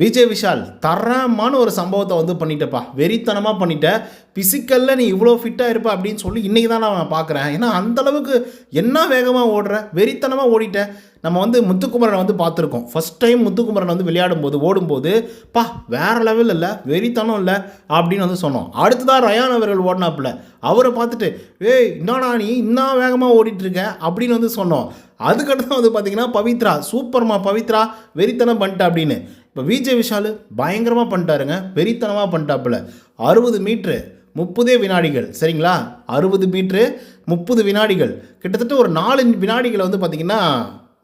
விஜய் விஷால் தரமான ஒரு சம்பவத்தை வந்து பண்ணிட்டப்பா. வெறித்தனமாக பண்ணிட்ட. பிசிக்கலில் நீ இவ்வளோ ஃபிட்டாக இருப்ப அப்படின்னு சொல்லி இன்றைக்கி தான் நான் பார்க்குறேன் ஏன்னா அந்த அளவுக்கு என்ன வேகமாக ஓடுற? வெறித்தனமாக ஓடிட்ட. நம்ம வந்து முத்துக்குமரனை வந்து பார்த்துருக்கோம். ஃபஸ்ட் டைம் முத்துக்குமரன் வந்து விளையாடும் போது ஓடும்போது பா வேற லெவல் இல்லை. வெறித்தனம் இல்லை. அப்படின்னு வந்து சொன்னோம். அடுத்ததாக ரயான் அவர்கள் ஓடினாப்புல. அவரை பார்த்துட்டு ஏய் என்னடா நீ இன்னும் வேகமாக ஓடிட்டுருக்க? அப்படின்னு வந்து சொன்னோம். அதுக்கடுத்து வந்து பார்த்தீங்கன்னா பவித்ரா சூப்பர்மா பவித்ரா வெறித்தனம் பண்ணிட்ட அப்படின்னு. இப்போ விஜய் விஷால் பயங்கரமாக பண்ணிட்டாருங்க வெறித்தனமாக பண்ணிட்டாப்புல. அறுபது மீட்ரு முப்பதே வினாடிகள் சரிங்களா? அறுபது மீட்ரு முப்பது வினாடிகள். கிட்டத்தட்ட ஒரு நாலு வினாடிகளை வந்து பார்த்திங்கன்னா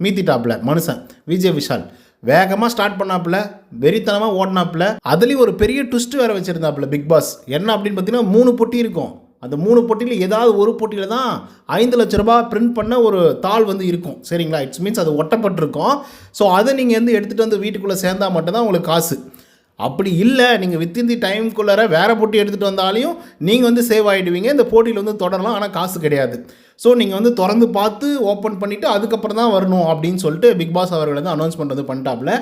மீத்திட்டாப்புல மனுஷன் விஜய் விஷால். வேகமாக ஸ்டார்ட் பண்ணாப்புல வெறித்தனமாக ஓடினாப்புல. அதுலேயும் ஒரு பெரிய ட்விஸ்ட் வேறு வச்சுருந்தாப்புல பிக் பாஸ் என்ன அப்படின்னு பார்த்தீங்கன்னா மூணு பொட்டி இருக்கும். அந்த மூணு போட்டியில் ஏதாவது ஒரு போட்டியில் தான் ஐந்து லட்ச ரூபாய் பிரிண்ட் பண்ண ஒரு தாள் வந்து இருக்கும். சரிங்களா? இட்ஸ் மீன்ஸ் அது ஒட்டப்பட்டிருக்கும். ஸோ அதை நீங்கள் வந்து எடுத்துகிட்டு வந்து வீட்டுக்குள்ளே சேர்ந்தால் மட்டும்தான் உங்களுக்கு காசு. அப்படி இல்லை நீங்கள் வித்தின் தி டைம்குள்ளார வேறு போட்டி எடுத்துகிட்டு வந்தாலையும் நீங்கள் வந்து சேவ் ஆகிடுவீங்க இந்த போட்டியில் வந்து தொடரலாம் ஆனால் காசு கிடையாது. ஸோ நீங்கள் வந்து திறந்து பார்த்து ஓப்பன் பண்ணிவிட்டு அதுக்கப்புறம் தான் வரணும் அப்படின்னு சொல்லிட்டு பிக் பாஸ் அவர்கள் வந்து அனௌன்ஸ் பண்ணுறது பண்ணிட்டாப்புல.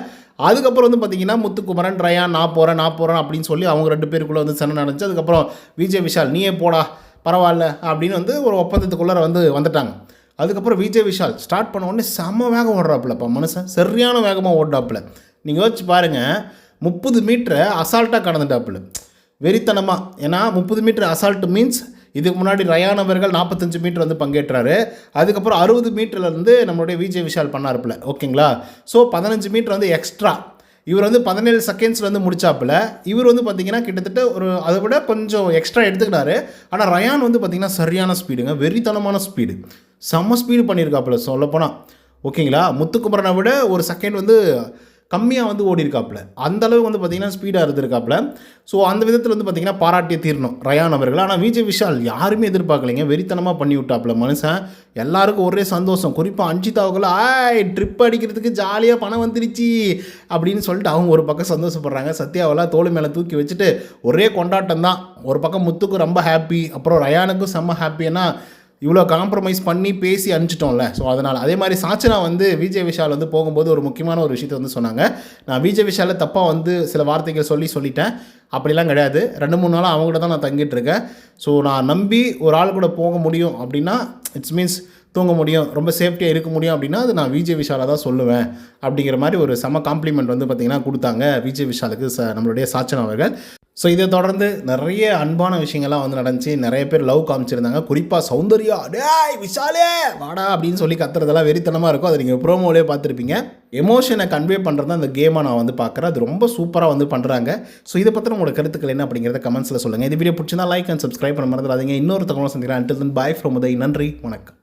அதுக்கப்புறம் வந்து பார்த்தீங்கன்னா முத்துக்குமரன் ரயான் நான் போகிறேன் நான் போகிறேன் அப்படின்னு சொல்லி அவங்க ரெண்டு பேருக்குள்ளே வந்து சண்டை நடந்துச்சு. அதுக்கப்புறம் விஜய் விஷால் நீயே போடா பரவாயில்ல அப்படின்னு வந்து ஒரு ஒப்பந்தத்துக்குள்ளார வந்து வந்துட்டாங்க. அதுக்கப்புறம் விஜய் விஷால் ஸ்டார்ட் பண்ண உடனே செம்ம வேகம் ஓடுறாப்புலப்பா மனுஷன். சரியான வேகமாக ஓடுறாப்புல. நீங்கள் யோசிச்சு பாருங்கள் முப்பது மீட்டரை அசால்ட்டாக கடந்துட்டாப்புல. வெறித்தனமாக ஏன்னா முப்பது மீட்டர் அசால்ட் மீன்ஸ் இதுக்கு முன்னாடி ரயான் அவர்கள் நாற்பத்தஞ்சு மீட்டர் வந்து பங்கேற்றாரு. அதுக்கப்புறம் அறுபது மீட்டர்லேருந்து நம்மளுடைய விஜய் விஷால் பண்ணாருப்புல. ஓகேங்களா? ஸோ பதினஞ்சு மீட்டர் வந்து எக்ஸ்ட்ரா இவர் வந்து பதினேழு செகண்ட்ஸில் வந்து முடிச்சாப்புல. இவர் வந்து பார்த்தீங்கன்னா கிட்டத்தட்ட ஒரு அதை விட கொஞ்சம் எக்ஸ்ட்ரா எடுத்துக்கிட்டாரு. ஆனால் ரயான் வந்து பார்த்தீங்கன்னா சரியான ஸ்பீடுங்க வெறித்தனமான ஸ்பீடு செம்ம ஸ்பீடு பண்ணியிருக்காப்புல சொல்லப்போனால் ஓகேங்களா? முத்துக்குமரனை விட ஒரு செகண்ட் வந்து கம்மியாக வந்து ஓடி இருக்காப்புல அந்த அளவுக்கு வந்து பார்த்தீங்கன்னா ஸ்பீடாக இருந்திருக்காப்புல. ஸோ அந்த விதத்தில் வந்து பார்த்தீங்கன்னா பாராட்டிய தீரணும். ரயான் அவர்கள். ஆனால் விஜய் விஷால் யாருமே எதிர்பார்க்கலைங்க. வெறித்தனமாக பண்ணி விட்டாப்புல மனுஷன். எல்லாருக்கும் ஒரே சந்தோஷம். குறிப்பாக அஞ்சிதாவுக்குள்ள ஆய் ட்ரிப் அடிக்கிறதுக்கு ஜாலியாக பணம் வந்துருச்சு. அப்படின்னு சொல்லிட்டு அவங்க ஒரு பக்கம் சந்தோஷப்படுறாங்க. சத்யாவெல்லாம் தோல் மேலே தூக்கி வச்சுட்டு ஒரே கொண்டாட்டம் தான் ஒரு பக்கம் முத்துக்கும் ரொம்ப ஹாப்பி அப்புறம் ரயானுக்கும் செம்ம ஹாப்பி ஏன்னா இவ்வளோ காம்ப்ரமைஸ் பண்ணி பேசி அனுப்பிச்சிட்டோம்ல. ஸோ அதனால் அதே மாதிரி சாச்சனா வந்து விஜய் விஷால் வந்து போகும்போது ஒரு முக்கியமான ஒரு விஷயத்தை வந்து சொன்னாங்க. நான் விஜய் விஷாலை தப்பாக வந்து சில வார்த்தைகள் சொல்லி சொல்லிட்டேன். அப்படிலாம் கிடையாது. ரெண்டு மூணு நாளாக அவங்க கூட தான் நான் தங்கிட்டு இருக்கேன். ஸோ நான் நம்பி ஒரு ஆள் கூட போக முடியும் அப்படின்னா இட்ஸ் மீன்ஸ் தூங்க முடியும். ரொம்ப சேஃப்டியாக இருக்க முடியும் அப்படின்னா அது நான் விஜய் விஷாலாக தான் சொல்லுவேன். அப்படிங்கிற மாதிரி ஒரு செம காம்ப்ளிமெண்ட் வந்து பார்த்திங்கன்னா கொடுத்தாங்க விஜய் விஷாலுக்கு ச நம்மளுடைய சாச்சனா அவர்கள். ஸோ இதை தொடர்ந்து நிறைய அன்பான விஷயங்கள்லாம் வந்து நடந்துச்சு. நிறைய பேர் லவ் காமிச்சிருந்தாங்க. குறிப்பாக சௌந்தர்யா டேய் விஷாலே வாடா அப்படின்னு சொல்லி கத்துறதெல்லாம் வெறித்தனமாக இருக்கும். அதை நீங்கள் ப்ரோமோலே பார்த்துருப்பீங்க. எமோஷனை கன்வே பண்ணுறது அந்த கேமை நான் வந்து பார்க்குறேன். அது ரொம்ப சூப்பராக வந்து பண்ணுறாங்க ஸோ இதை பற்றி உங்களோட கருத்துக்கள் என்ன அப்படிங்கிறத கமெண்ட்ஸில் சொல்லுங்கள் இந்த வீடியோ பிடிச்சிருந்தா லைக் அண்ட் சப்ஸ்கிரைப் பண்ண மறந்துடாதீங்க. இன்னொரு தகவலும் சந்திக்கிறேன். Until then bye from Uday. நன்றி. வணக்கம்.